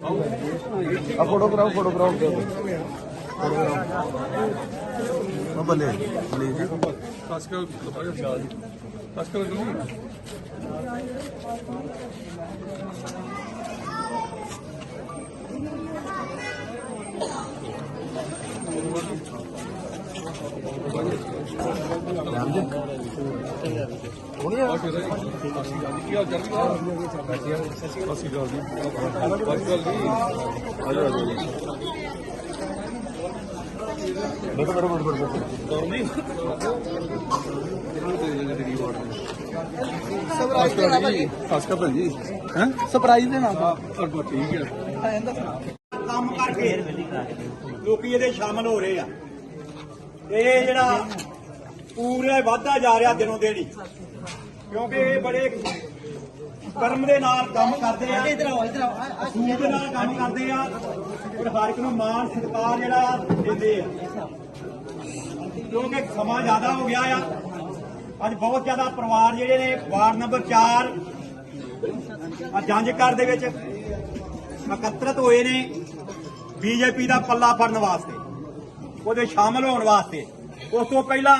ਆ ਫੋਟੋ ਕਰਾਓ ਫੋਟੋ ਕਰਾਓ ਉਹ ਬੱਲੇ ਬੱਲੇ ਜੀ Pascal, Pascal Gulli. ਕੀ ਹਾਲ ਚਾਲ ਆ ਜਾ ਆ ਬੈਠੋ ਬੈਠੋ ਬੈਠੋ ਬੈਠੋ ਗੌਰਮੀ ਪਾਸਕਲ ਜੀ ਪਾਸਕਲ ਜੀ ਹੈ ਸਰਪ੍ਰਾਈਜ਼ ਦੇ ਠੀਕ ਹੈ ਕੰਮ ਕਰਕੇ ਲੋਕੀ ਇਹਦੇ ਸ਼ਾਮਲ ਹੋ ਰਹੇ ਆ। ਇਹ ਜਿਹੜਾ ਪੂਰੇ ਵਾਧਾ ਜਾ ਰਿਹਾ ਦਿਨੋਂ ਦਿਨ ਹੀ। ਕਿਉਂਕਿ ਇਹ ਬੜੇ ਕਰਮ ਦੇ ਨਾਲ ਕੰਮ ਕਰਦੇ ਆ। ਇਧਰ ਆਓ ਇਧਰ ਆਓ। ਸੂਝ ਦੇ ਨਾਲ ਕੰਮ ਕਰਦੇ ਆ ਔਰ ਹਰ ਇੱਕ ਨੂੰ ਮਾਣ ਸਤਿਕਾਰ ਜਿਹੜਾ ਦਿੰਦੇ ਆ। ਕਿਉਂਕਿ ਸਮਾਂ ਜ਼ਿਆਦਾ ਹੋ ਗਿਆ ਆ। ਅੱਜ ਬਹੁਤ ਜ਼ਿਆਦਾ ਪਰਿਵਾਰ ਜਿਹੜੇ ਨੇ ਵਾਰਡ ਨੰਬਰ 4 ਆ ਜੰਜ ਘਰ ਦੇ ਵਿੱਚ ਇਕੱਤਰਤ ਹੋਏ ਨੇ। ਬੀਜੇਪੀ ਦਾ ਪੱਲਾ ਫੜਨ ਵਾਸਤੇ। ਉਹਦੇ ਸ਼ਾਮਲ ਹੋਣ ਵਾਸਤੇ। ਉਸ ਤੋਂ ਪਹਿਲਾਂ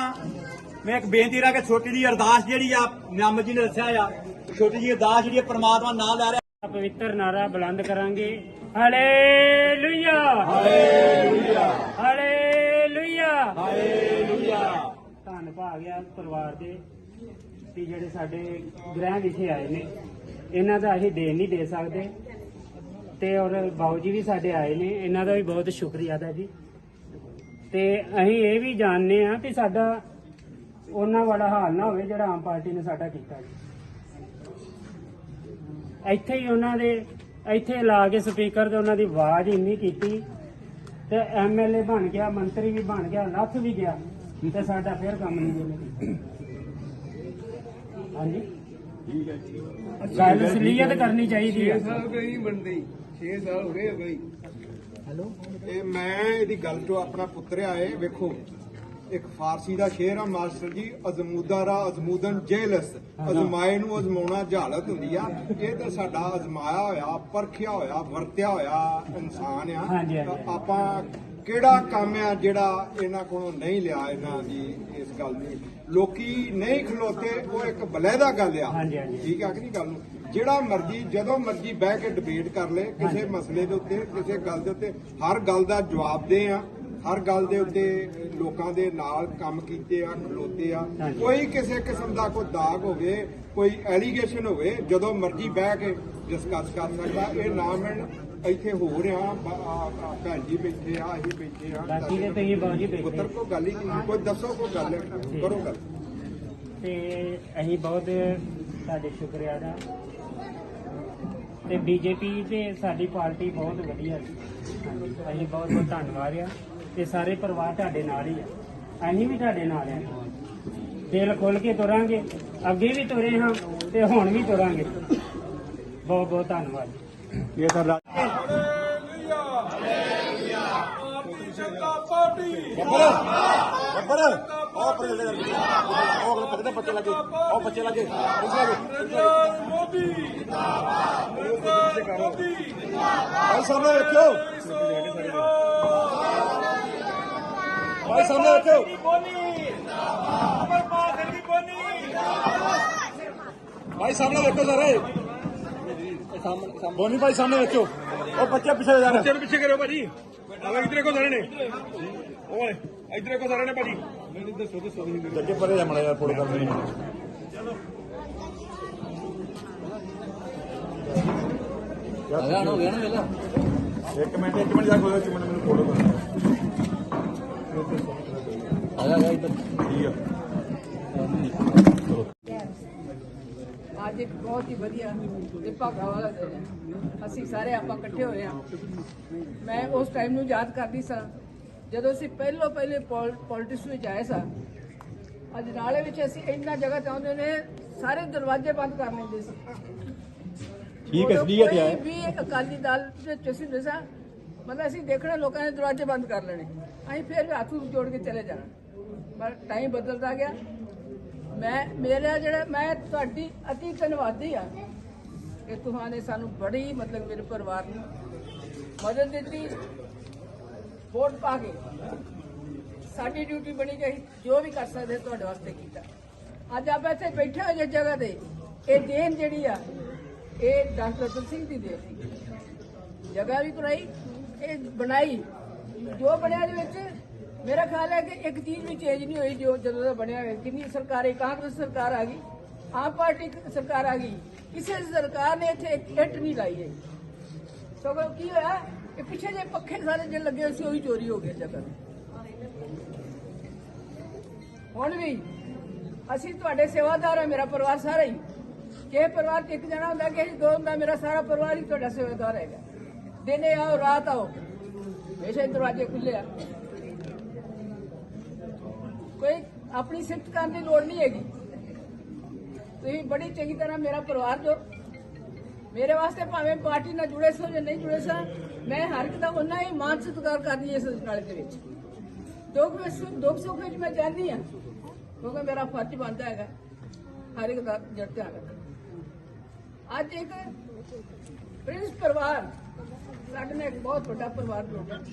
ਮੈਂ ਇੱਕ ਬੇਨਤੀ ਰਾਂ ਕਿ ਛੋਟੀ ਜੀ ਅਰਦਾਸ ਜਿਹੜੀ ਆ ਨਿਯਮ ਜੀ ਨੇ ਦੱਸਿਆ ਆ ਛੋਟੀ ਜੀ ਅਰਦਾਸ ਜਿਹੜੀ ਪ੍ਰਮਾਤਮਾ ਨਾਮ ਲੈ ਰਿਹਾ। ਪਵਿੱਤਰ ਨਾਰਾ ਬੁਲੰਦ ਕਰਾਂਗੇ। ਹਾਲੇਲੂਇਆ! ਹਾਲੇਲੂਇਆ! ਹਾਲੇਲੂਇਆ! ਹਾਲੇਲੂਇਆ! ਧੰਨ ਭਾਗ ਆ ਪਰਿਵਾਰ ਦੇ। ਵੀ ਜਿਹੜੇ ਸਾਡੇ ਗ੍ਰਹਿ ਵਿਖੇ ਆਏ ਨੇ ਇਹਨਾਂ ਦਾ ਅਸੀਂ ਦੇਣ ਨਹੀਂ ਦੇ ਸਕਦੇ। ਤੇ ਔਰ ਬਾਊ ਜੀ ਵੀ ਸਾਡੇ ਆਏ ਨੇ ਇਹਨਾਂ ਦਾ ਵੀ ਬਹੁਤ ਸ਼ੁਕਰੀਆ ਦਾ ਜੀ। ਤੇ ਅਸੀਂ ਇਹ ਵੀ ਜਾਣਦੇ ਆ ਕਿ ਸਾਡਾ ਉਹਨਾਂ ਵਾਲਾ ਹਾਲ ਨਾ ਹੋਵੇ ਜਿਹੜਾ ਆਮ ਪਾਰਟੀ ਨੇ ਸਾਡਾ ਕੀਤਾ ਜੀ। ਇੱਥੇ ਹੀ ਉਹਨਾਂ ਦੇ ਇੱਥੇ ਲਾ ਕੇ ਸਪੀਕਰ ਤੇ ਉਹਨਾਂ ਦੀ ਆਵਾਜ਼ ਇੰਨੀ ਕੀਤੀ ਤੇ ਐਮਐਲਏ ਬਣ ਗਿਆ ਮੰਤਰੀ ਵੀ ਬਣ ਗਿਆ ਲੱਥ ਵੀ ਗਿਆ ਤੇ ਸਾਡਾ ਫਿਰ ਕੰਮ ਨਹੀਂ ਚੱਲਿਆ ਹਾਂਜੀ? ਗੱਲ ਅਸਲੀਅਤ ਕਰਨੀ ਚਾਹੀਦੀ ਹੈ। ਸਾਲ ਗਈ ਬਣਦੀ 6 ਸਾਲ ਹੋ ਗਏ ਗਈ ਇਹ ਮੈਂ ਇਹਦੀ ਗੱਲ ਤੋਂ ਆਪਣਾ ਪੁੱਤਰ ਆਏ ਵੇਖੋ ਇੱਕ ਫਾਰਸੀ ਦਾ ਸ਼ੇਰ ਆ ਮਾਸਟਰ ਜੀ ਅਜ਼ਮੂਦਾ ਰਾ ਅਜ਼ਮੂਦਨ ਜੇਲਸ। ਅਜ਼ਮਾਏ ਨੂੰ ਅਜ਼ਮਾਉਣਾ ਜਹਾਲਤ ਹੁੰਦੀ ਆ। ਇਹ ਤਾਂ ਸਾਡਾ ਅਜ਼ਮਾਇਆ ਹੋਇਆ ਪਰਖਿਆ ਹੋਇਆ ਵਰਤਿਆ ਹੋਇਆ ਇਨਸਾਨ ਆ। ਤਾਂ ਆਪਾਂ ਕਿਹੜਾ ਕੰਮ ਆ ਜਿਹੜਾ ਇਹਨਾਂ ਕੋਲੋਂ ਨਹੀਂ ਲਿਆ ਇਹਨਾਂ ਦੀ ਇਸ ਗੱਲ ਦੀ? ਲੋਕੀ ਨਹੀਂ ਖਲੋਤੇ ਉਹ ਇੱਕ ਬਲੈਦਾ ਗੱਲ ਆ। ਠੀਕ ਆ ਕਿ ਨਹੀਂ ਗੱਲ ਨੂੰ? ਜਿਹੜਾ ਮਰਜ਼ੀ ਜਦੋਂ ਮਰਜ਼ੀ ਬਹਿ ਕੇ ਡਿਬੇਟ ਕਰ ਲੇ ਕਿਸੇ ਮਸਲੇ ਦੇ ਉੱਤੇ ਕਿਸੇ ਗੱਲ ਦੇ ਉੱਤੇ ਹਰ ਗੱਲ ਦਾ ਜਵਾਬ ਦੇ ਆ ਹਰ ਗੱਲ ਦੇ ਉੱਤੇ ਲੋਕਾਂ ਦੇ ਨਾਲ ਕੰਮ ਕੀਤੇ ਆ ਖਲੋਤੇ ਆ। ਕੋਈ ਕਿਸੇ ਕਿਸਮ ਦਾ ਕੋਈ ਦਾਗ ਹੋਵੇ ਕੋਈ ਐਲੀਗੇਸ਼ਨ ਹੋਵੇ ਜਦੋਂ ਮਰਜ਼ੀ ਬਹਿ ਕੇ ਡਿਸਕਸ ਕਰ ਸਕਦਾ। ਇਹ ਨਾ ਮਿਲਣ ਇੱਥੇ ਹੋ ਰਿਹਾ ਭੈਣ ਜੀ ਬੈਠੇ ਆ ਅਸੀਂ ਬੈਠੇ ਆ ਬਾਕੀ ਦੇ ਤੁਸੀਂ ਬਾਊ ਜੀ ਬੈਠੇ। ਪੁੱਤਰ ਕੋ ਗੱਲ ਹੀ ਨਹੀਂ ਕੋਈ ਦੱਸੋ ਕੋਈ ਗੱਲ ਕਰੋ ਗੱਲ। ਤੇ ਅਸੀਂ ਬਹੁਤ ਤੁਹਾਡੇ ਸ਼ੁਕਰੀਆ ਦਾ ਤੇ ਬੀਜੇਪੀ ਤੇ ਸਾਡੀ ਪਾਰਟੀ ਬਹੁਤ ਵਧੀਆ ਜੀ ਹਾਂਜੀ, ਅਸੀਂ ਬਹੁਤ ਬਹੁਤ ਧੰਨਵਾਦ ਆ ਤੇ ਸਾਰੇ ਪਰਿਵਾਰ ਤੁਹਾਡੇ ਨਾਲ ਹੀ ਆ। ਅਸੀਂ ਵੀ ਤੁਹਾਡੇ ਨਾਲ ਆ। ਦਿਲ ਖੋਲ ਕੇ ਤੁਰਾਂਗੇ ਅੱਗੇ ਵੀ ਤੁਰੇ ਹਾਂ ਤੇ ਹੁਣ ਵੀ ਤੁਰਾਂਗੇ। ਬਹੁਤ ਬਹੁਤ ਧੰਨਵਾਦ। ਇਹ ਤਾਂ ਰਾ- ਬੱਬਰ! ਉਹ ਪਰ ਲੈ ਉਹ ਪਕੜੇ ਬੱਚੇ ਲੱਗੇ ਉਹ ਬੱਚੇ ਲੱਗੇ ਮੋਦੀ ਮੋਦੀ ਭਾਈ ਸਾਹਮਣੇ ਵੇਖਿਓ ਭਾਈ ਸਾਹਮਣੇ ਵੇਖਿਓ ਭਾਈ ਸਾਹਮਣੇ ਵੇਖੋ ਸਾਰੇ। ਬੋਨੀ ਭਾਈ ਸਾਹਮਣੇ ਵੇਖਿਓ ਉਹ ਬੱਚੇ ਪਿੱਛੇ ਜਾ ਰਹੇ। ਬੱਚੇ ਨੂੰ ਪਿੱਛੇ ਕਰੋ ਭਾਜੀ। ਆਵੇ ਇਧਰੇ ਕੋ ਸਾਰੇ ਨੇ। ਓਏ ਇਧਰੇ ਕੋ ਸਾਰੇ ਨੇ ਭਾਜੀ। ਮੈਨੂੰ ਦੱਸੋ ਦੱਸੋ ਤੁਸੀਂ ਅੱਗੇ ਪਰੇ ਜਾ ਮੜਾ ਯਾਰ ਫੋਟੋ ਕਰਨੀ ਇੱਕ ਮਿੰਟ ਇੱਕ ਮਿੰਟ ਜਾ ਖੋਲੋ ਇੱਕ ਮਿੰਟ ਮੈਨੂੰ ਫੋਟੋ ਕਰ। ਆਇਆ ਆਇਆ ਇੱਧਰ। ਠੀਕ ਆ। ਅੱਜ ਇੱਕ ਬਹੁਤ ਹੀ ਵਧੀਆ ਤੇ ਭਾਗਾ ਵਾਲਾ ਦਿਨ ਹੈ। ਅਸੀਂ ਸਾਰੇ ਆਪਾਂ ਇਕੱਠੇ ਹੋਏ ਹਾਂ। ਮੈਂ ਉਸ ਟਾਈਮ ਨੂੰ ਯਾਦ ਕਰਦੀ ਸਾਂ ਜਦੋਂ ਅਸੀਂ ਪਹਿਲੋਂ ਪਹਿਲੇ ਪੋਲਿਟਿਕਸ ਵਿੱਚ ਆਏ ਸਾਂ ਅੱਜ ਨਾਲੇ ਵਿੱਚ ਅਸੀਂ ਇੰਨਾ ਜਗ੍ਹਾ ਚਾਹੁੰਦੇ ਨੇ ਸਾਰੇ ਦਰਵਾਜ਼ੇ ਬੰਦ ਕਰ ਲੈਂਦੇ ਸੀ। ਠੀਕ ਹੈ ਅਸਲੀਅਤ ਹੈ ਵੀ ਇੱਕ ਅਕਾਲੀ ਦਲ ਵਿੱਚ ਅਸੀਂ ਹੁੰਦੇ ਸਾਂ ਮਤਲਬ ਅਸੀਂ ਦੇਖਣਾ ਲੋਕਾਂ ਨੇ ਦਰਵਾਜ਼ੇ ਬੰਦ ਕਰ ਲੈਣੇ। ਅਸੀਂ ਫਿਰ ਹੱਥ ਜੋੜ ਕੇ ਚਲੇ ਜਾਣਾ। ਪਰ ਟਾਈਮ ਬਦਲਦਾ ਗਿਆ। ਮੈਂ, ਮੇਰਾ ਜਿਹੜਾ, ਮੈਂ ਤੁਹਾਡੀ ਅਤੀ ਧੰਨਵਾਦੀ ਆ ਕਿ ਤੁਹਾਨੂੰ ਸਾਨੂੰ ਬੜੀ, ਮਤਲਬ ਮੇਰੇ ਪਰਿਵਾਰ ਨੂੰ ਮਦਦ ਦਿੱਤੀ, ਵੋਟ ਪਾ ਕੇ। ਸਾਡੀ ਡਿਊਟੀ ਬਣੀ ਕਿ ਜੋ ਵੀ ਕਰ ਸਕਦੇ ਤੁਹਾਡੇ ਵਾਸਤੇ ਕੀਤਾ। ਅੱਜ ਆਪਾਂ ਇੱਥੇ ਬੈਠੇ ਹੋ ਜਿਸ ਜਗ੍ਹਾ ਤੇ, ਇਹ ਦੇਣ ਜਿਹੜੀ ਆ, ਇਹ ਡਾਕਟਰ ਰਤਨ ਸਿੰਘ ਦੀ ਦੇਣ ਸੀ। ਜਗ੍ਹਾ ਵੀ ਕਰਾਈ ਇਹ ਬਣਾਈ। ਜੋ ਬਣਿਆ ਦੇ ਵਿੱਚ ਮੇਰਾ ਖਿਆਲ ਹੈ ਕਿ ਇੱਕ ਚੀਜ਼ ਵੀ ਚੇਂਜ ਨਹੀਂ ਹੋਈ ਜੋ ਜਦੋਂ ਦਾ ਬਣਿਆ ਹੋਇਆ। ਕਿੰਨੀ ਸਰਕਾਰੇ ਕਾਂਗਰਸ ਸਰਕਾਰ ਆ ਗਈ। ਆਮ ਪਾਰਟੀ ਸਰਕਾਰ ਆ ਗਈ। ਕਿਸੇ ਸਰਕਾਰ ਨੇ ਇੱਥੇ ਇੱਕ ਇੱਟ ਨਹੀਂ ਲਾਈ ਹੈ। ਸਗੋਂ ਕੀ ਹੋਇਆ? ਕਿ ਪਿੱਛੇ ਜੇ ਪੱਖੇ ਸਾਰੇ ਜਿਹੜੇ ਲੱਗੇ ਹੋਏ ਸੀ, ਉਹ ਵੀ ਚੋਰੀ ਹੋ ਗਏ ਜਗ੍ਹਾ ਹੁਣ ਵੀ ਅਸੀਂ ਤੁਹਾਡੇ ਸੇਵਾਦਾਰ ਆ ਮੇਰਾ ਪਰਿਵਾਰ ਸਾਰਾ ਹੀ। ਕਿ ਪਰਿਵਾਰ 'ਚ ਇੱਕ ਜਣਾ ਹੁੰਦਾ ਕਿ ਦੋ ਹੁੰਦਾ, ਮੇਰਾ ਸਾਰਾ ਪਰਿਵਾਰ ਹੀ ਤੁਹਾਡਾ ਸੇਵਾਦਾਰ ਹੈਗਾ। ਦਿਨੇ ਆਓ, ਰਾਤ ਆਓ। ਹਮੇਸ਼ਾ ਦਰਵਾਜ਼ੇ ਖੁੱਲੇ ਆ। ਕੋਈ ਆਪਣੀ ਸਿਫਤ ਕਰਨ ਦੀ ਲੋੜ ਨਹੀਂ ਹੈਗੀ। ਤੁਸੀਂ ਬੜੀ ਚੰਗੀ ਤਰ੍ਹਾਂ ਮੇਰਾ ਪਰਿਵਾਰ ਜੋ ਮੇਰੇ ਵਾਸਤੇ ਭਾਵੇਂ ਪਾਰਟੀ ਨਾਲ ਜੁੜੇ ਸੋ ਜਾਂ ਨਹੀਂ ਜੁੜੇ ਸਾਂ, ਮੈਂ ਹਰ ਇੱਕ ਦਾ ਉਹਨਾਂ ਹੀ ਮਾਨ ਸਤਿਕਾਰ ਕਰਦੀ ਇਸ ਨਾਲੇ ਦੇ ਵਿੱਚ। ਦੁੱਖ ਵਿੱਚ ਦੁੱਖ ਸੁੱਖ ਵਿੱਚ ਮੈਂ ਜਾਂਦੀ ਹਾਂ, ਕਿਉਂਕਿ ਮੇਰਾ ਫਰਜ਼ ਬਣਦਾ ਹੈਗਾ, ਹਰ ਇੱਕ ਦਾ ਜੜ ਧਿਆਨ ਅੱਜ ਇੱਕ ਪ੍ਰਿੰਸ ਪਰਿਵਾਰ, ਸਾਡੇ ਨਾਲ ਇੱਕ ਬਹੁਤ ਵੱਡਾ ਪਰਿਵਾਰ ਬਣ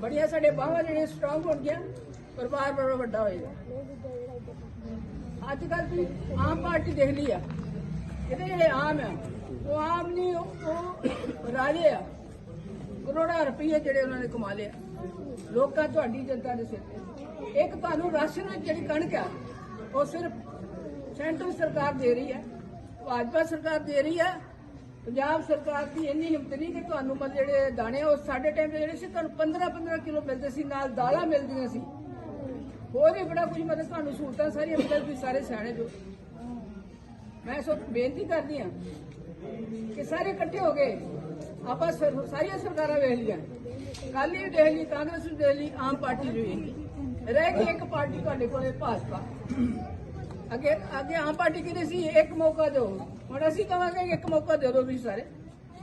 ਬੜੀਆਂ ਸਾਡੇ ਬਾਹਾਂ ਜਿਹੜੀਆਂ ਸਟਰੋਂਗ ਹੋਣਗੀਆਂ ਪਰਿਵਾਰ ਬੜਾ ਵੱਡਾ ਹੋਏਗਾ। ਅੱਜ ਕੱਲ ਤੁਸੀਂ ਆਮ ਪਾਰਟੀ ਦੇਖ ਲਈ ਆ। ਇਹਦੇ ਜਿਹੜੇ ਆਮ ਆ। ਉਹ ਆਮ ਨਹੀਂ ਉਹ ਰਾਜੇ ਆ। ਕਰੋੜਾਂ ਰੁਪਏ ਜਿਹੜੇ ਉਹਨਾਂ ਨੇ ਕਮਾ ਲਿਆ ਲੋਕਾਂ ਤੁਹਾਡੀ ਜਨਤਾ ਦੇ ਸਿਰ ਤੇ। ਇੱਕ ਤੁਹਾਨੂੰ ਰਾਸ਼ਨ ਜਿਹੜੀ ਕਣਕ ਆ ਉਹ ਸਿਰਫ ਸੈਂਟਰ ਸਰਕਾਰ ਦੇ ਰਹੀ ਹੈ। ਭਾਜਪਾ ਸਰਕਾਰ ਦੇ ਰਹੀ ਹੈ। ਪੰਜਾਬ ਸਰਕਾਰ ਦੀ ਇੰਨੀ ਹਿੰਮਤ ਨਹੀਂ ਕਿ ਤੁਹਾਨੂੰ ਮਤਲਬ ਜਿਹੜੇ ਦਾਣੇ ਆ, ਉਹ ਸਾਡੇ ਟਾਈਮ ਦੇ ਜਿਹੜੇ ਸੀ ਤੁਹਾਨੂੰ 15 15 ਕਿਲੋ ਮਿਲਦੇ ਸੀ ਨਾਲ ਦਾਲਾਂ ਮਿਲਦੀਆਂ ਸੀ। ਹੋਰ ਵੀ ਬੜਾ ਕੁਝ ਮਤਲਬ ਤੁਹਾਨੂੰ ਸਹੂਲਤਾਂ ਸਾਰੀਆਂ ਮਿਲਦੀਆਂ ਤੁਸੀਂ ਸਾਰੇ ਸਿਆਣੇ ਜੋ। ਮੈਂ ਸੋ ਬੇਨਤੀ ਕਰਦੀ ਹਾਂ ਕਿ ਸਾਰੇ ਇਕੱਠੇ ਹੋ ਗਏ ਆਪਾਂ ਸਰ- ਸਾਰੀਆਂ ਸਰਕਾਰਾਂ ਵੇਖ ਲਈਆਂ। ਕਾਲੀ ਵੀ ਦੇਖ ਲਈ, ਕਾਂਗਰਸ ਵੀ ਦੇਖ ਲਈ, ਆਮ ਪਾਰਟੀ ਵੀ ਵੇਖ ਰਹਿ ਗਈ ਇੱਕ ਪਾਰਟੀ ਤੁਹਾਡੇ ਕੋਲੇ, ਭਾਜਪਾ। ਅੱਗੇ ਅੱਗੇ ਆਮ ਪਾਰਟੀ ਕਹਿੰਦੇ ਸੀ? ਇੱਕ ਮੌਕਾ ਦਿਓ। ਹੁਣ ਅਸੀਂ ਕਹਾਂਗੇ ਇੱਕ ਮੌਕਾ ਦੇ ਦਿਓ ਤੁਸੀਂ ਸਾਰੇ।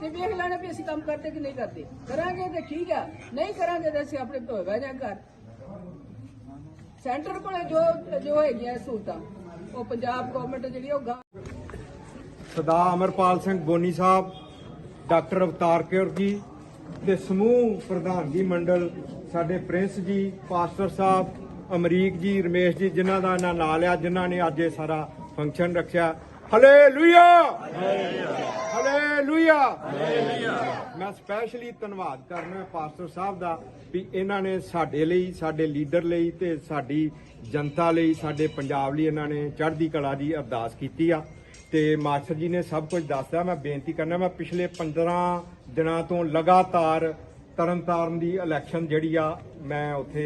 ਤੇ ਵੇਖ ਲੈਣਾ ਵੀ ਅਸੀਂ ਕੰਮ ਕਰਦੇ ਕਿ ਨਹੀਂ ਕਰਦੇ। ਕਰਾਂਗੇ ਤੇ ਠੀਕ ਆ। ਨਹੀਂ ਕਰਾਂਗੇ ਤਾਂ ਅਸੀਂ ਆਪਣੇ ਧੋਏ ਬਹਿ ਜਾ ਘਰ। ਸੈਂਟਰ ਕੋਲੇ ਜੋ ਜੋ ਹੈਗੀਆਂ ਸਹੂਲਤਾਂ, ਉਹ ਪੰਜਾਬ ਗਵਰਨਮੈਂਟ ਜਿਹੜੀ ਉਹ ਗਾ ਸਰਦਾਰ ਅਮਰਪਾਲ ਸਿੰਘ ਬੋਨੀ ਸਾਹਿਬ, ਡਾਕਟਰ ਅਵਤਾਰ ਕੌਰ ਜੀ ਤੇ ਸਮੂਹ ਪ੍ਰਧਾਨਗੀ ਮੰਡਲ ਸਾਡੇ ਪ੍ਰਿੰਸ ਜੀ, ਪਾਸਟਰ ਸਾਹਿਬ, ਅਮਰੀਕ ਜੀ, ਰਮੇਸ਼ ਜੀ, ਜਿਨ੍ਹਾਂ ਦਾ ਇਹਨਾਂ ਨਾਂ ਲਿਆ, ਜਿਨ੍ਹਾਂ ਨੇ ਅੱਜ ਇਹ ਸਾਰਾ ਫੰਕਸ਼ਨ ਰੱਖਿਆ। ਹਲੇਲੂਇਆ ਹਲੇਲੂਇਆ ਮੈਂ ਸਪੈਸ਼ਲੀ ਧੰਨਵਾਦ ਕਰਨਾ ਪਾਸਟਰ ਸਾਹਿਬ ਦਾ ਵੀ ਇਹਨਾਂ ਨੇ ਸਾਡੇ ਲਈ ਸਾਡੇ ਲੀਡਰ ਲਈ ਤੇ ਸਾਡੀ ਜਨਤਾ ਲਈ ਸਾਡੇ ਪੰਜਾਬ ਲਈ ਇਹਨਾਂ ਨੇ ਚੜ੍ਹਦੀ ਕਲਾ ਦੀ ਅਰਦਾਸ ਕੀਤੀ ਆ। ਤੇ ਮਾਸਟਰ ਜੀ ਨੇ ਸਭ ਕੁਝ ਦੱਸਦਾ ਮੈਂ ਬੇਨਤੀ ਕਰਨਾ ਮੈਂ ਪਿਛਲੇ 15 ਦਿਨਾਂ ਤੋਂ ਲਗਾਤਾਰ ਤਰਨਤਾਰਨ ਦੀ ਇਲੈਕਸ਼ਨ ਜਿਹੜੀ ਆ ਮੈਂ ਉੱਥੇ